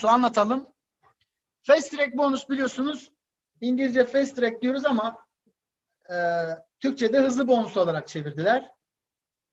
bonusu anlatalım. Fast track bonus biliyorsunuz İngilizce fast track diyoruz ama e, Türkçe'de hızlı bonus olarak çevirdiler.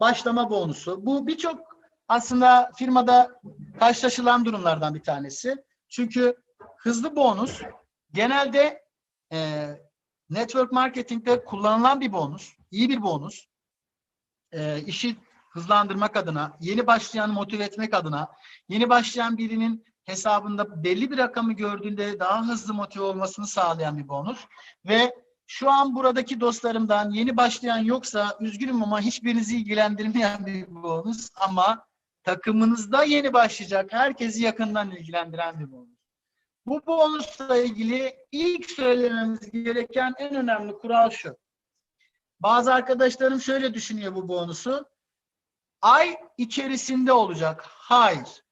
Başlama bonusu. Bu birçok aslında firmada karşılaşılan durumlardan bir tanesi. Çünkü hızlı bonus genelde e, network marketingde kullanılan bir bonus. iyi bir bonus. E, işi hızlandırmak adına, yeni başlayanı motive etmek adına, yeni başlayan birinin hesabında belli bir rakamı gördüğünde daha hızlı motive olmasını sağlayan bir bonus. Ve şu an buradaki dostlarımdan yeni başlayan yoksa üzgünüm ama hiçbirinizi ilgilendirmeyen bir bonus ama takımınızda yeni başlayacak herkesi yakından ilgilendiren bir bonus. Bu bonusla ilgili ilk söylememiz gereken en önemli kural şu. Bazı arkadaşlarım şöyle düşünüyor bu bonusu. Ay içerisinde olacak. Hayır.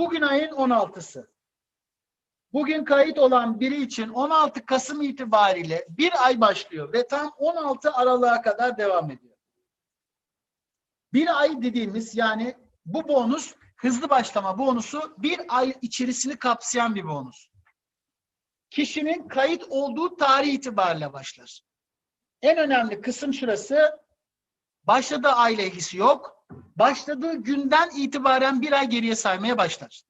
Bugün ayın 16'sı. Bugün kayıt olan biri için 16 Kasım itibariyle bir ay başlıyor ve tam 16 Aralık'a kadar devam ediyor. Bir ay dediğimiz yani bu bonus hızlı başlama bonusu bir ay içerisini kapsayan bir bonus. Kişinin kayıt olduğu tarih itibariyle başlar. En önemli kısım şurası. Başladığı ayla ilgisi yok. Başladığı günden itibaren bir ay geriye saymaya başlar.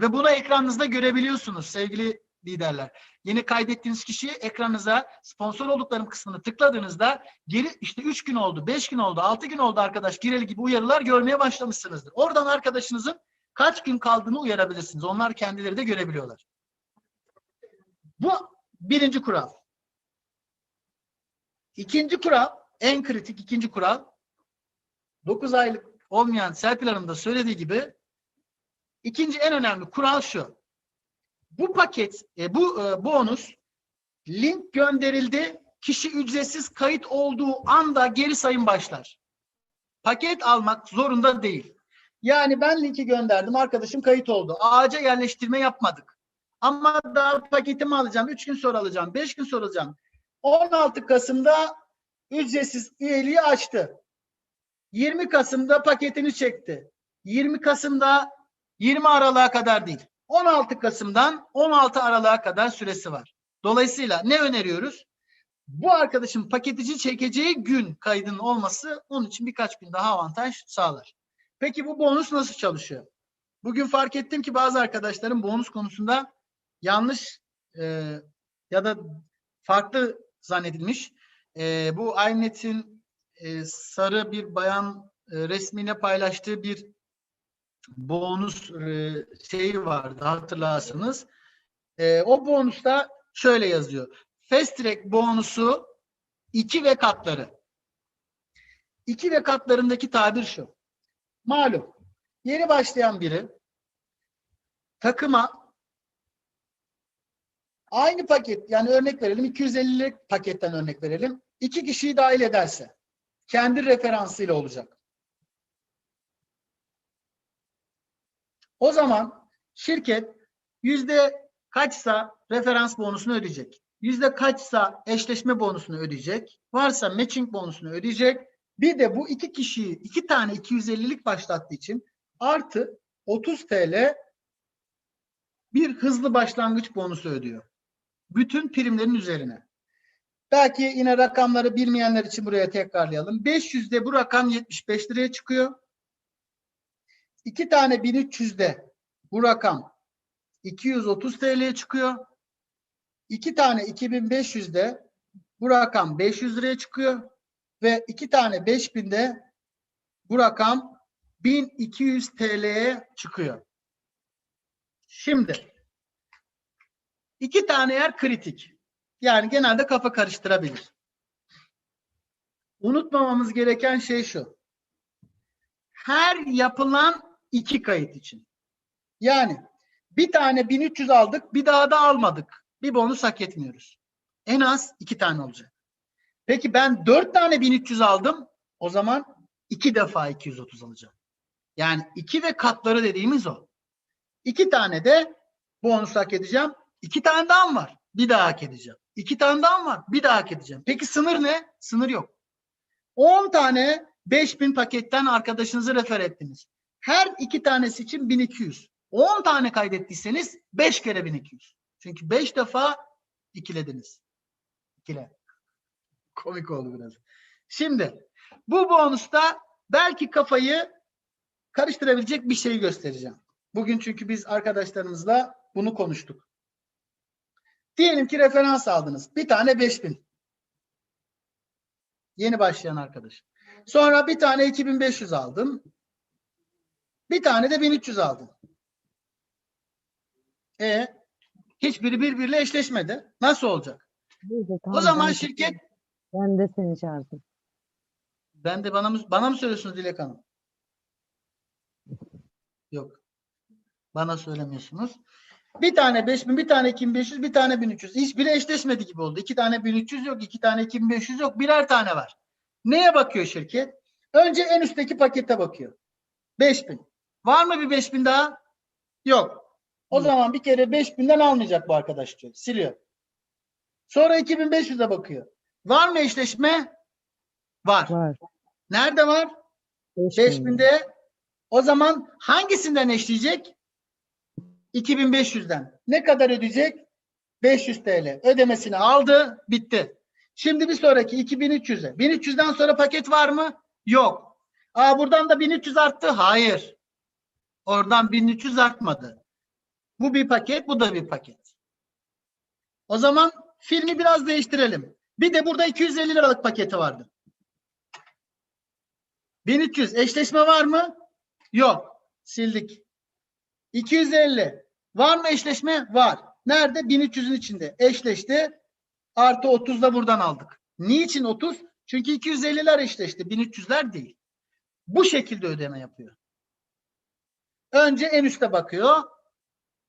Ve bunu ekranınızda görebiliyorsunuz sevgili liderler. Yeni kaydettiğiniz kişiyi ekranınıza sponsor olduklarım kısmını tıkladığınızda geri işte 3 gün oldu, 5 gün oldu, 6 gün oldu arkadaş gireli gibi uyarılar görmeye başlamışsınızdır. Oradan arkadaşınızın kaç gün kaldığını uyarabilirsiniz. Onlar kendileri de görebiliyorlar. Bu birinci kural. İkinci kural, en kritik ikinci kural, 9 aylık olmayan Serpil Hanım da söylediği gibi ikinci en önemli kural şu. Bu paket, e, bu e, bonus link gönderildi. Kişi ücretsiz kayıt olduğu anda geri sayım başlar. Paket almak zorunda değil. Yani ben linki gönderdim, arkadaşım kayıt oldu. Ağaca yerleştirme yapmadık. Ama daha paketimi alacağım, 3 gün sonra alacağım, 5 gün sonra alacağım. 16 Kasım'da ücretsiz üyeliği açtı. 20 Kasım'da paketini çekti. 20 Kasım'da 20 Aralık'a kadar değil. 16 Kasım'dan 16 Aralık'a kadar süresi var. Dolayısıyla ne öneriyoruz? Bu arkadaşın paketici çekeceği gün kaydının olması onun için birkaç gün daha avantaj sağlar. Peki bu bonus nasıl çalışıyor? Bugün fark ettim ki bazı arkadaşlarım bonus konusunda yanlış e, ya da farklı zannedilmiş. E, bu iNet'in e, sarı bir bayan e, resmine paylaştığı bir bonus e, şeyi vardı hatırlarsınız. E, o bonusta şöyle yazıyor. Fast Track bonusu 2 ve katları. 2 ve katlarındaki tabir şu. Malum yeni başlayan biri takıma aynı paket yani örnek verelim 250'lik paketten örnek verelim. iki kişiyi dahil ederse kendi referansıyla olacak. O zaman şirket yüzde kaçsa referans bonusunu ödeyecek. Yüzde kaçsa eşleşme bonusunu ödeyecek. Varsa matching bonusunu ödeyecek. Bir de bu iki kişiyi iki tane 250'lik başlattığı için artı 30 TL bir hızlı başlangıç bonusu ödüyor. Bütün primlerin üzerine. Belki yine rakamları bilmeyenler için buraya tekrarlayalım. 500'de bu rakam 75 liraya çıkıyor. İki tane 1300'de bu rakam 230 TL'ye çıkıyor. İki tane 2500'de bu rakam 500 liraya çıkıyor. Ve iki tane 5000'de bu rakam 1200 TL'ye çıkıyor. Şimdi iki tane yer kritik. Yani genelde kafa karıştırabilir. Unutmamamız gereken şey şu. Her yapılan iki kayıt için. Yani bir tane 1300 aldık, bir daha da almadık. Bir bonus hak etmiyoruz. En az iki tane olacak. Peki ben dört tane 1300 aldım. O zaman iki defa 230 alacağım. Yani iki ve katları dediğimiz o. İki tane de bonus hak edeceğim. İki tane daha var. Bir daha hak edeceğim. İki tane daha var. Bir daha hak edeceğim. Peki sınır ne? Sınır yok. 10 tane 5000 paketten arkadaşınızı refer ettiniz. Her iki tanesi için 1200. 10 tane kaydettiyseniz 5 kere 1200. Çünkü 5 defa ikilediniz. İkile. Komik oldu biraz. Şimdi bu bonusta belki kafayı karıştırabilecek bir şey göstereceğim. Bugün çünkü biz arkadaşlarımızla bunu konuştuk. Diyelim ki referans aldınız. Bir tane 5000. Yeni başlayan arkadaş. Sonra bir tane 2500 aldım. Bir tane de 1300 aldım. E hiçbiri birbiriyle eşleşmedi. Nasıl olacak? Neyse, O tamam, zaman ben- şirket Ben de seni çağırdım. ben de bana mı bana mı söylüyorsunuz Dilek Hanım? Yok. Bana söylemiyorsunuz. Bir tane 5000, bir tane 2500, bir tane 1300. Hiçbiri eşleşmedi gibi oldu. İki tane 1300 yok, iki tane 2500 yok. Birer tane var. Neye bakıyor şirket? Önce en üstteki pakete bakıyor. 5000. Var mı bir 5000 daha? Yok. O Yok. zaman bir kere 5000'den almayacak bu arkadaş diyor. Siliyor. Sonra 2500'e bakıyor. Var mı eşleşme? Var. Var. Nerede var? 5000'de o zaman hangisinden eşleyecek? 2500'den. Ne kadar ödeyecek? 500 TL. Ödemesini aldı, bitti. Şimdi bir sonraki 2300'e. 1300'den sonra paket var mı? Yok. Aa buradan da 1300 arttı. Hayır. Oradan 1300 artmadı. Bu bir paket, bu da bir paket. O zaman filmi biraz değiştirelim. Bir de burada 250 liralık paketi vardı. 1300 eşleşme var mı? Yok. Sildik. 250. Var mı eşleşme? Var. Nerede? 1300'ün içinde. Eşleşti. Artı 30 da buradan aldık. Niçin 30? Çünkü 250'ler eşleşti. 1300'ler değil. Bu şekilde ödeme yapıyor. Önce en üste bakıyor.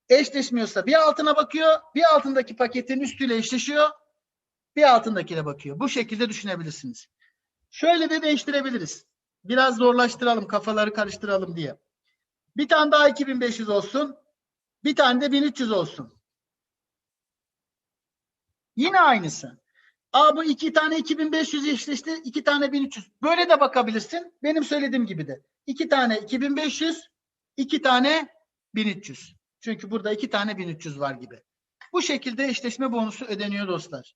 Eşleşmiyorsa bir altına bakıyor. Bir altındaki paketin üstüyle eşleşiyor. Bir altındakine bakıyor. Bu şekilde düşünebilirsiniz. Şöyle de değiştirebiliriz. Biraz zorlaştıralım, kafaları karıştıralım diye. Bir tane daha 2500 olsun. Bir tane de 1300 olsun. Yine aynısı. Aa bu iki tane 2500 eşleşti, iki tane 1300. Böyle de bakabilirsin. Benim söylediğim gibi de. İki tane 2500, iki tane 1300. Çünkü burada iki tane 1300 var gibi. Bu şekilde eşleşme bonusu ödeniyor dostlar.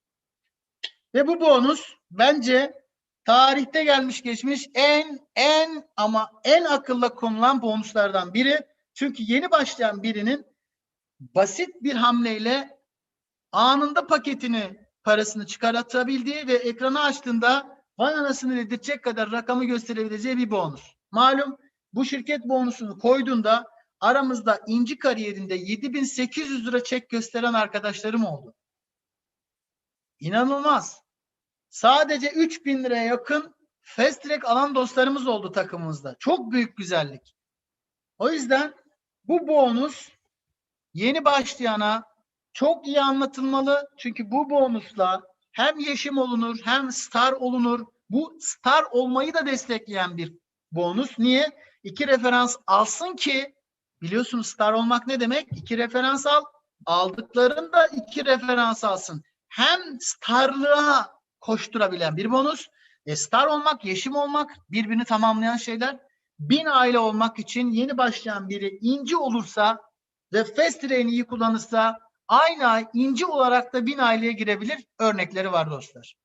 Ve bu bonus bence tarihte gelmiş geçmiş en en ama en akılla konulan bonuslardan biri. Çünkü yeni başlayan birinin basit bir hamleyle anında paketini parasını çıkartabildiği ve ekranı açtığında vay anasını dedirtecek kadar rakamı gösterebileceği bir bonus. Malum bu şirket bonusunu koyduğunda aramızda inci kariyerinde 7800 lira çek gösteren arkadaşlarım oldu. İnanılmaz. Sadece 3000 liraya yakın fast track alan dostlarımız oldu takımımızda. Çok büyük güzellik. O yüzden bu bonus yeni başlayana çok iyi anlatılmalı. Çünkü bu bonusla hem yeşim olunur hem star olunur. Bu star olmayı da destekleyen bir bonus. Niye? İki referans alsın ki biliyorsunuz star olmak ne demek? İki referans al. Aldıklarında iki referans alsın. Hem starlığa koşturabilen bir bonus. E, star olmak, yeşim olmak birbirini tamamlayan şeyler. Bin aile olmak için yeni başlayan biri inci olursa ve fast train'i iyi kullanırsa aynı ay inci olarak da bin aileye girebilir. Örnekleri var dostlar.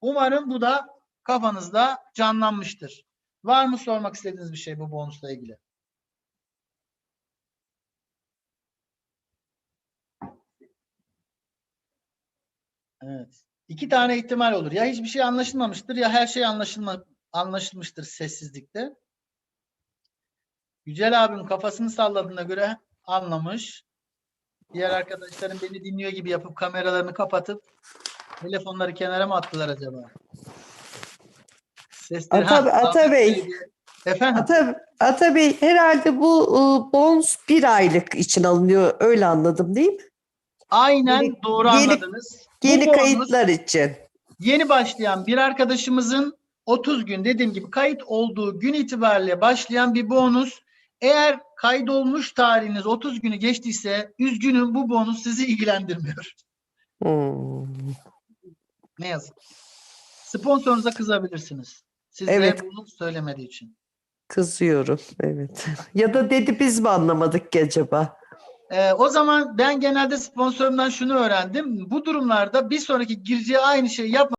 Umarım bu da kafanızda canlanmıştır. Var mı sormak istediğiniz bir şey bu bonusla ilgili? Evet. İki tane ihtimal olur. Ya hiçbir şey anlaşılmamıştır ya her şey anlaşılma, anlaşılmıştır sessizlikte. Yücel abim kafasını salladığına göre anlamış. Diğer arkadaşlarım beni dinliyor gibi yapıp kameralarını kapatıp telefonları kenara mı attılar acaba? Sesleri Ata- Ha, Ata Bey. Efendim? Ata, Ata Bey herhalde bu e, bonus bir aylık için alınıyor. Öyle anladım değil mi? Aynen Yeni- doğru yeni- anladınız. Yeni bonus- kayıtlar için. yeni başlayan bir arkadaşımızın 30 gün dediğim gibi kayıt olduğu gün itibariyle başlayan bir bonus. Eğer kaydolmuş tarihiniz 30 günü geçtiyse üzgünüm bu bonus sizi ilgilendirmiyor. Hmm. Ne yazık. Sponsorunuza kızabilirsiniz. Size Evet. bunu söylemediği için. Kızıyorum. Evet. Ya da dedi biz mi anlamadık ki acaba? Ee, o zaman ben genelde sponsorumdan şunu öğrendim. Bu durumlarda bir sonraki gireceği aynı şeyi yapma